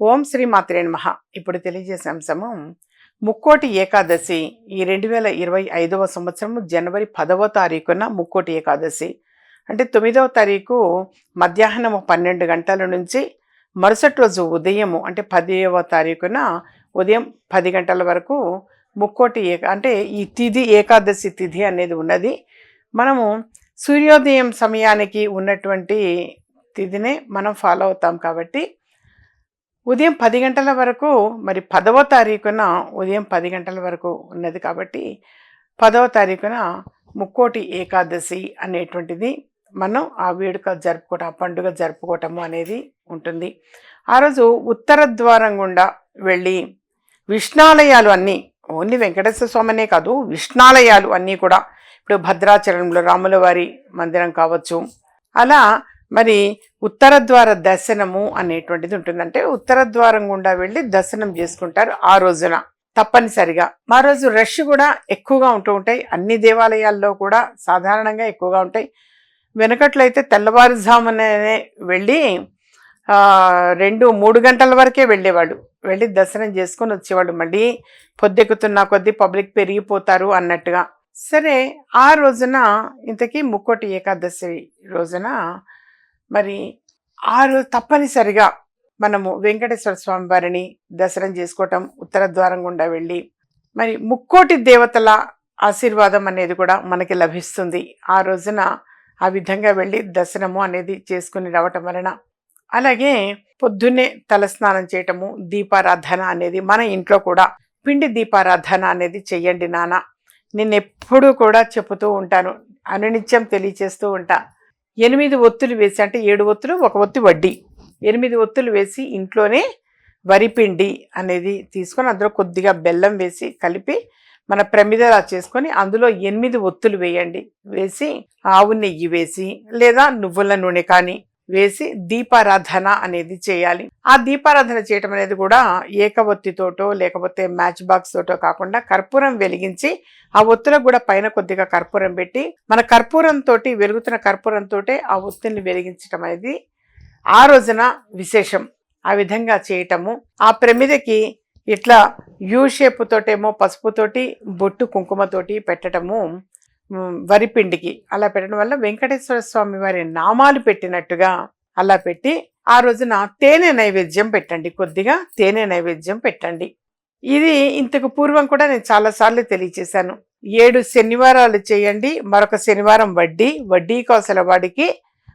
ఓం శ్రీ మాత్రే నమః. ఇప్పుడు తెలియజేసే అంశము ముక్కోటి ఏకాదశి ఈ రెండు వేల ఇరవై ఐదవ సంవత్సరము జనవరి పదవ తారీఖున ముక్కోటి ఏకాదశి. అంటే తొమ్మిదవ తారీఖు మధ్యాహ్నం పన్నెండు గంటల నుంచి మరుసటి రోజు ఉదయము అంటే పదివ తారీఖున ఉదయం పది గంటల వరకు ముక్కోటి ఏక అంటే ఈ తిథి ఏకాదశి తిథి అనేది ఉన్నది. మనము సూర్యోదయం సమయానికి ఉన్నటువంటి తిథినే మనం ఫాలో అవుతాం కాబట్టి ఉదయం పది గంటల వరకు మరి పదవ తారీఖున ఉదయం పది గంటల వరకు ఉన్నది కాబట్టి పదవ తారీఖున ముక్కోటి ఏకాదశి అనేటువంటిది మనం ఆ వేడుక జరుపుకోవటం ఆ పండుగ జరుపుకోవటము అనేది ఉంటుంది. ఆ రోజు ఉత్తర ద్వారం గుండా వెళ్ళి విష్ణాలయాలు అన్నీ ఓన్లీ వెంకటేశ్వర స్వామినే కాదు విష్ణాలయాలు అన్నీ కూడా ఇప్పుడు భద్రాచలంలో రాములవారి మందిరం కావచ్చు అలా మరి ఉత్తర ద్వార దర్శనము అనేటువంటిది ఉంటుంది అంటే ఉత్తర ద్వారం గుండా వెళ్ళి దర్శనం చేసుకుంటారు ఆ రోజున తప్పనిసరిగా. మా రోజు రష్ కూడా ఎక్కువగా ఉంటూ ఉంటాయి. అన్ని దేవాలయాల్లో కూడా సాధారణంగా ఎక్కువగా ఉంటాయి. వెనకట్లయితే తెల్లవారుజామునే వెళ్ళి రెండు మూడు గంటల వరకే వెళ్ళేవాళ్ళు. వెళ్ళి దర్శనం చేసుకొని వచ్చేవాళ్ళు. మళ్ళీ పొద్దెక్కుతున్న కొద్దీ పబ్లిక్ పెరిగిపోతారు అన్నట్టుగా. సరే ఆ రోజున ఇంతకీ ముక్కోటి ఏకాదశి రోజున మరి ఆరు తప్పనిసరిగా మనము వెంకటేశ్వర స్వామి వారిని దర్శనం చేసుకోవటం ఉత్తర ద్వారం గుండా వెళ్ళి మరి ముక్కోటి దేవతల ఆశీర్వాదం అనేది కూడా మనకి లభిస్తుంది. ఆ రోజున ఆ విధంగా వెళ్ళి దర్శనము అనేది చేసుకుని రావటం వలన అలాగే పొద్దున్నే తలస్నానం చేయటము దీపారాధన అనేది మన ఇంట్లో కూడా పిండి దీపారాధన అనేది చెయ్యండి నాన్న. నేను ఎప్పుడూ కూడా చెబుతూ ఉంటాను అనునిత్యం తెలియచేస్తూ ఉంటాను ఎనిమిది ఒత్తులు వేసి అంటే ఏడు ఒత్తులు ఒక ఒత్తి వడ్డీ. ఎనిమిది ఒత్తులు వేసి ఇంట్లోనే వరిపిండి అనేది తీసుకొని అందులో కొద్దిగా బెల్లం వేసి కలిపి మన ప్రమిదలా చేసుకొని అందులో ఎనిమిది ఒత్తులు వేయండి. వేసి ఆవు నెయ్యి వేసి లేదా నువ్వుల నూనె కానీ వేసి దీపారాధన అనేది చేయాలి. ఆ దీపారాధన చేయటం అనేది కూడా ఏకవత్తితోటో లేకపోతే మ్యాచ్ బాక్స్ తోటో కాకుండా కర్పూరం వెలిగించి ఆ ఒత్తులకు కూడా పైన కొద్దిగా కర్పూరం పెట్టి మన కర్పూరం తోటి వెలుగుతున్న కర్పూరం తోటే ఆ ఒత్తిని వెలిగించటం అనేది ఆ రోజున విశేషం. ఆ విధంగా చేయటము. ఆ ప్రమిదకి ఇట్లా యూ షేప్ తోటేమో పసుపుతోటి బొట్టు కుంకుమతోటి పెట్టడము వరిపిండికి అలా పెట్టడం వల్ల వెంకటేశ్వర స్వామి వారి నామాలు పెట్టినట్టుగా అలా పెట్టి ఆ రోజున తేనె నైవేద్యం పెట్టండి కొద్దిగా తేనె నైవేద్యం పెట్టండి. ఇది ఇంతకు పూర్వం కూడా నేను చాలాసార్లు తెలియచేశాను. ఏడు శనివారాలు చేయండి మరొక శనివారం వడ్డీ వడ్డీ కోసల వాడికి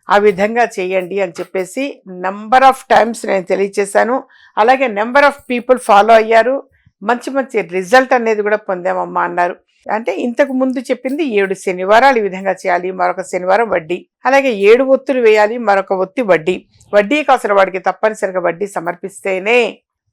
ఆ విధంగా చేయండి అని చెప్పేసి నెంబర్ ఆఫ్ టైమ్స్ నేను తెలియచేశాను. అలాగే నెంబర్ ఆఫ్ పీపుల్ ఫాలో అయ్యారు. మంచి మంచి రిజల్ట్ అనేది కూడా పొందామమ్మా అన్నారు. అంటే ఇంతకు ముందు చెప్పింది ఏడు శనివారాలు ఈ విధంగా చేయాలి మరొక శనివారం వడ్డీ. అలాగే ఏడు ఒత్తులు వేయాలి మరొక ఒత్తి వడ్డీ. వడ్డీ కాసిన వాడికి తప్పనిసరిగా వడ్డీ సమర్పిస్తేనే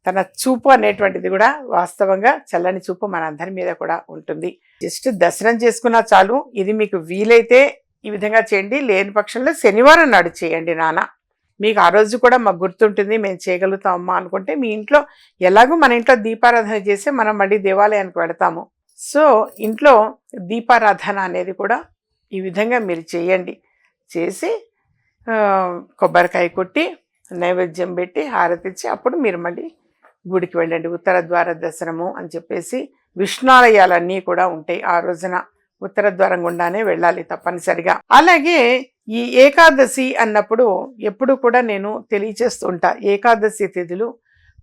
తన చూపు అనేటువంటిది కూడా వాస్తవంగా చల్లని చూపు మన అందరి మీద కూడా ఉంటుంది. జస్ట్ దర్శనం చేసుకున్నా చాలు ఇది మీకు వీలైతే ఈ విధంగా చేయండి లేని పక్షంలో శనివారం నాడు చేయండి నాన్న. మీకు ఆ రోజు కూడా మాకు గుర్తుంటుంది మేము చేయగలుగుతామమ్మా అనుకుంటే మీ ఇంట్లో ఎలాగో మన ఇంట్లో దీపారాధన చేసి మనం మళ్ళీ దేవాలయానికి వెళతాము. సో ఇంట్లో దీపారాధన అనేది కూడా ఈ విధంగా మీరు చేయండి. చేసి కొబ్బరికాయ కొట్టి నైవేద్యం పెట్టి హారతిచ్చి అప్పుడు మీరు మళ్ళీ గుడికి వెళ్ళండి. ఉత్తర ద్వార దర్శనము అని చెప్పేసి విష్ణాలయాలన్నీ కూడా ఉంటాయి. ఆ రోజున ఉత్తర ద్వారం గుండానే వెళ్ళాలి తప్పనిసరిగా. అలాగే ఈ ఏకాదశి అన్నప్పుడు ఎప్పుడు కూడా నేను తెలియచేస్తుంటా. ఏకాదశి తిథులు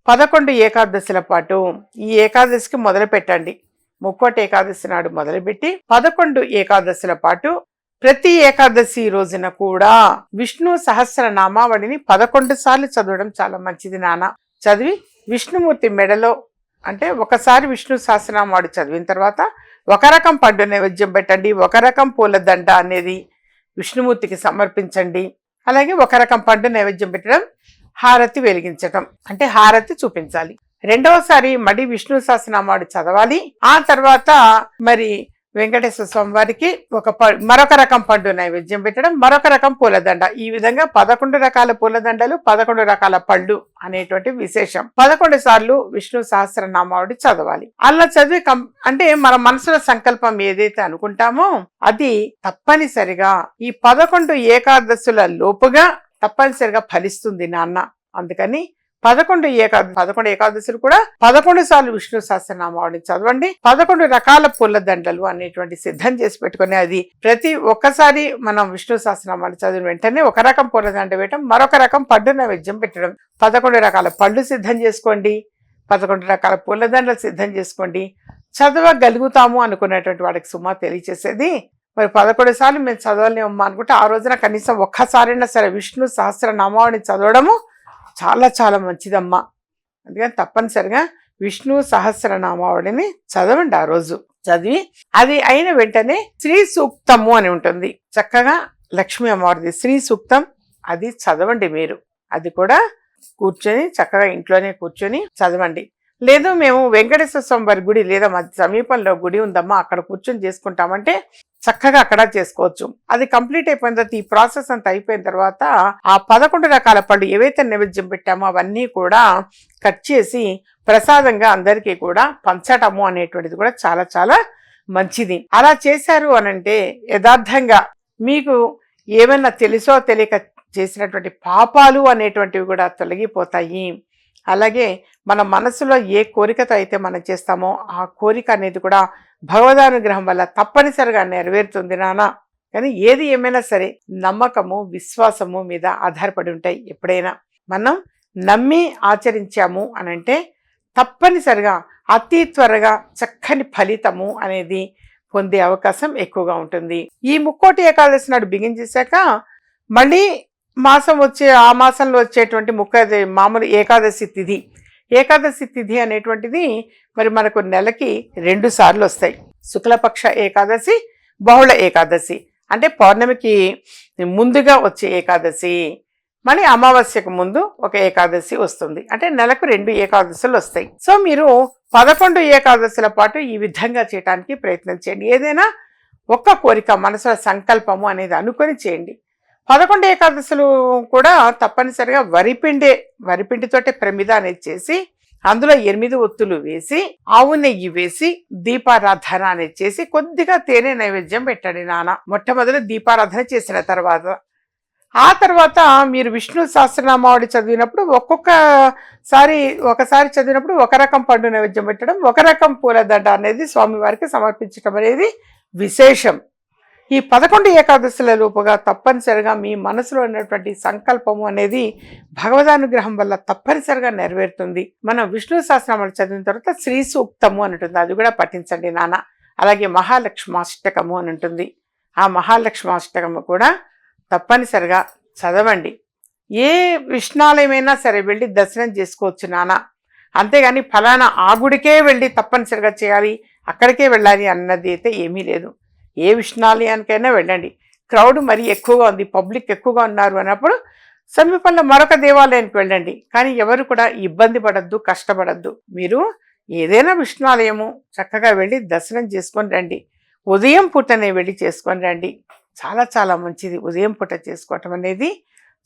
పదకొండు ఏకాదశుల పాటు. ఈ ఏకాదశికి మొదలు పెట్టండి ముక్కోటి ఏకాదశి నాడు మొదలుపెట్టి పదకొండు ఏకాదశుల పాటు ప్రతి ఏకాదశి రోజున కూడా విష్ణు సహస్ర నామావళిని పదకొండు సార్లు చదవడం చాలా మంచిది నాన్న. చదివి విష్ణుమూర్తి మెడలో అంటే ఒకసారి విష్ణు సహస్రనామాడు చదివిన తర్వాత ఒక రకం పండు నైవేద్యం పెట్టండి ఒక రకం పూలదండ అనేది విష్ణుమూర్తికి సమర్పించండి. అలాగే ఒక రకం పండు నైవేద్యం పెట్టడం హారతి వెలిగించటం. అంటే హారతి చూపించాలి. రెండవసారి మడి విష్ణు సహస్రనామాడు చదవాలి. ఆ తర్వాత మరి వెంకటేశ్వర స్వామి వారికి ఒక ప- మరొక రకం పండు నైవేద్యం పెట్టడం మరొక రకం పూలదండ. ఈ విధంగా పదకొండు రకాల పూలదండలు పదకొండు రకాల పళ్ళు అనేటువంటి విశేషం. పదకొండు సార్లు విష్ణు సహస్రనామావళి చదవాలి. అలా చదివి అంటే మన మనసులో సంకల్పం ఏదైతే అనుకుంటామో అది తప్పనిసరిగా ఈ పదకొండు ఏకాదశుల లోపుగా తప్పనిసరిగా ఫలిస్తుంది నాన్న. అందుకని పదకొండు ఏకాదశి పదకొండు ఏకాదశులు కూడా పదకొండు సార్లు విష్ణు సహస్రనామావళిని చదవండి. పదకొండు రకాల పూల దండలు అనేటువంటి సిద్ధం చేసి పెట్టుకుని అది ప్రతి ఒక్కసారి మనం విష్ణు సహస్రనామాలు చదివిన వెంటనే ఒక రకం పూలదండ వేయటం మరొక రకం పండు నైవేద్యం పెట్టడం. పదకొండు రకాల పళ్ళు సిద్ధం చేసుకోండి. పదకొండు రకాల పూలదండలు సిద్ధం చేసుకోండి. చదవగలుగుతాము అనుకునేటువంటి వాడికి సుమా తెలియచేసేది. మరి పదకొండు సార్లు మేము చదవలేమమ్మా అనుకుంటే ఆ రోజున కనీసం ఒక్కసారైనా సరే విష్ణు సహస్రనామావళిని చదవడము చాలా చాలా మంచిదమ్మా. అందుకని తప్పనిసరిగా విష్ణు సహస్రనామావళిని చదవండి ఆ రోజు. చదివి అది అయిన వెంటనే శ్రీ సూక్తము అని ఉంటుంది. చక్కగా లక్ష్మీ అమ్మవారిది శ్రీ సూక్తం అది చదవండి మీరు. అది కూడా కూర్చొని చక్కగా ఇంట్లోనే కూర్చొని చదవండి. లేదు మేము వెంకటేశ్వర స్వామి వారి గుడి లేదా మా సమీపంలో గుడి ఉందమ్మా అక్కడ కూర్చొని చేసుకుంటామంటే చక్కగా అక్కడ చేసుకోవచ్చు. అది కంప్లీట్ అయిపోయిన తర్వాత ఈ ప్రాసెస్ అంతా అయిపోయిన తర్వాత ఆ పదకొండు రకాల పళ్ళు ఏవైతే నైవేద్యం పెట్టామో అవన్నీ కూడా కట్ చేసి ప్రసాదంగా అందరికీ కూడా పంచటము అనేటువంటిది కూడా చాలా చాలా మంచిది. అలా చేశారు అనంటే యథార్థంగా మీకు ఏమైనా తెలుసో తెలియక చేసినటువంటి పాపాలు అనేటువంటివి కూడా తొలగిపోతాయి. అలాగే మన మనసులో ఏ కోరికతో అయితే మనం చేస్తామో ఆ కోరిక అనేది కూడా భగవదానుగ్రహం వల్ల తప్పనిసరిగా నెరవేరుతుంది నాన్న కానీ ఏది ఏమైనా సరే నమ్మకము విశ్వాసము మీద ఆధారపడి ఉంటాయి ఎప్పుడైనా. మనం నమ్మి ఆచరించాము అని అంటే తప్పనిసరిగా అతి త్వరగా చక్కని ఫలితము అనేది పొందే అవకాశం ఎక్కువగా ఉంటుంది. ఈ ముక్కోటి ఏకాదశి నాడు బిగించేశాక మళ్ళీ మాసం వచ్చే ఆ మాసంలో వచ్చేటువంటి ముక్క మామూలు ఏకాదశి తిథి. ఏకాదశి తిథి అనేటువంటిది మరి మనకు నెలకి రెండు సార్లు వస్తాయి. శుక్లపక్ష ఏకాదశి బహుళ ఏకాదశి. అంటే పౌర్ణమికి ముందుగా వచ్చే ఏకాదశి మళ్ళీ అమావాస్యకు ముందు ఒక ఏకాదశి వస్తుంది. అంటే నెలకు రెండు ఏకాదశులు వస్తాయి. సో మీరు పదకొండు ఏకాదశుల పాటు ఈ విధంగా చేయడానికి ప్రయత్నం చేయండి. ఏదైనా ఒక్క కోరిక మనసులో సంకల్పము అనేది అనుకొని చేయండి. పదకొండు ఏకాదశులు కూడా తప్పనిసరిగా వరిపిండే వరిపిండితోటే ప్రమిద అనేది చేసి అందులో ఎనిమిది ఒత్తులు వేసి ఆవు నెయ్యి వేసి దీపారాధన అనేది చేసి కొద్దిగా తేనె నైవేద్యం పెట్టండి నాన్న. మొట్టమొదటి దీపారాధన చేసిన తర్వాత. ఆ తర్వాత మీరు విష్ణు సహస్రనామావళి చదివినప్పుడు ఒక్కొక్కసారి ఒకసారి చదివినప్పుడు ఒక రకం పండు నైవేద్యం పెట్టడం ఒక రకం పూలదండ అనేది స్వామివారికి సమర్పించడం అనేది విశేషం. ఈ పదకొండు ఏకాదశుల లోపుగా తప్పనిసరిగా మీ మనసులో ఉన్నటువంటి సంకల్పము అనేది భగవదానుగ్రహం వల్ల తప్పనిసరిగా నెరవేరుతుంది. మనం విష్ణు సహస్రనామాలు చదివిన తర్వాత శ్రీ సూక్తము అని ఉంటుంది. అది కూడా పఠించండి నాన్న. అలాగే మహాలక్ష్మాష్టకము అని ఉంటుంది. ఆ మహాలక్ష్మాష్టకము కూడా తప్పనిసరిగా చదవండి. ఏ విష్ణాలయమైనా సరే వెళ్ళి దర్శనం చేసుకోవచ్చు నాన్న. అంతేగాని ఫలానా ఆ గుడికే వెళ్ళి తప్పనిసరిగా చేయాలి అక్కడికే వెళ్ళాలి అన్నది అయితే ఏమీ లేదు. ఏ విష్ణాలయానికైనా వెళ్ళండి. క్రౌడ్ మరీ ఎక్కువగా ఉంది పబ్లిక్ ఎక్కువగా ఉన్నారు అన్నప్పుడు సమీపంలో మరొక దేవాలయానికి వెళ్ళండి. కానీ ఎవరు కూడా ఇబ్బంది పడద్దు కష్టపడద్దు. మీరు ఏదైనా విష్ణాలయము చక్కగా వెళ్ళి దర్శనం చేసుకొని రండి. ఉదయం పూటనే వెళ్ళి చేసుకొని రండి. చాలా చాలా మంచిది. ఉదయం పూట చేసుకోవటం అనేది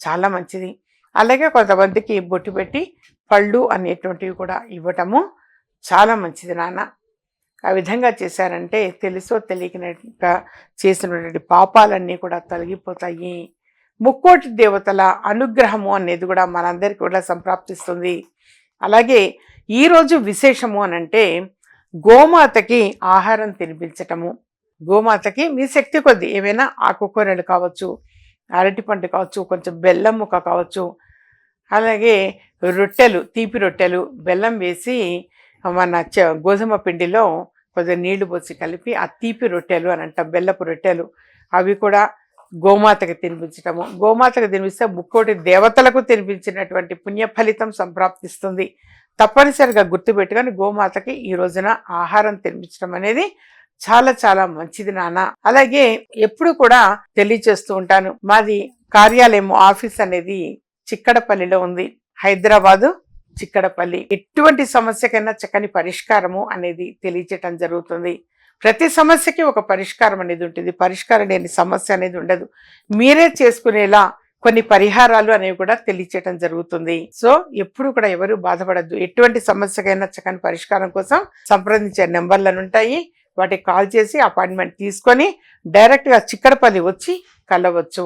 చాలా మంచిది. అలాగే కొంతమందికి బొట్టు పెట్టి పళ్ళు అనేటువంటివి కూడా ఇవ్వటము చాలా మంచిది నాన్న. ఆ విధంగా చేశారంటే తెలుసో తెలియక చేసినటువంటి పాపాలన్నీ కూడా తొలగిపోతాయి. ముక్కోటి దేవతల అనుగ్రహము అనేది కూడా మనందరికీ కూడా సంప్రాప్తిస్తుంది. అలాగే ఈరోజు విశేషము అనంటే గోమాతకి ఆహారం తినిపించటము. గోమాతకి మీ శక్తి కొద్ది ఏమైనా ఆకుకూరలు కావచ్చు అరటిపండు కావచ్చు కొంచెం బెల్లం ముక్క కావచ్చు అలాగే రొట్టెలు తీపి రొట్టెలు బెల్లం వేసి మన గోధుమ పిండిలో కొద్దిగా నీళ్ళు పోసి కలిపి ఆ తీపి రొట్టెలు అని అంటాం బెల్లపు రొట్టెలు. అవి కూడా గోమాతకి తినిపించటము. గోమాతకు తినిపిస్తే ముక్కోటి దేవతలకు తినిపించినటువంటి పుణ్య ఫలితం సంప్రాప్తిస్తుంది. తప్పనిసరిగా గుర్తుపెట్టుకొని గోమాతకి ఈ రోజున ఆహారం తినిపించడం అనేది చాలా చాలా మంచిది నాన్న. అలాగే ఎప్పుడు కూడా తెలియచేస్తూ ఉంటాను మాది కార్యాలయం ఆఫీస్ అనేది చిక్కడపల్లిలో ఉంది. హైదరాబాదు చిక్కడపల్లి. ఎటువంటి సమస్యకైనా చక్కని పరిష్కారము అనేది తెలియచేయటం జరుగుతుంది. ప్రతి సమస్యకి ఒక పరిష్కారం అనేది ఉంటుంది. పరిష్కారం లేని సమస్య అనేది ఉండదు. మీరే చేసుకునేలా కొన్ని పరిహారాలు అనేవి కూడా తెలియచేయటం జరుగుతుంది. సో ఎప్పుడు కూడా ఎవరు బాధపడద్దు. ఎటువంటి సమస్యకైనా చక్కని పరిష్కారం కోసం సంప్రదించే నెంబర్లను ఉంటాయి. వాటికి కాల్ చేసి అపాయింట్మెంట్ తీసుకొని డైరెక్ట్గా చిక్కడపల్లి వచ్చి కలవచ్చు.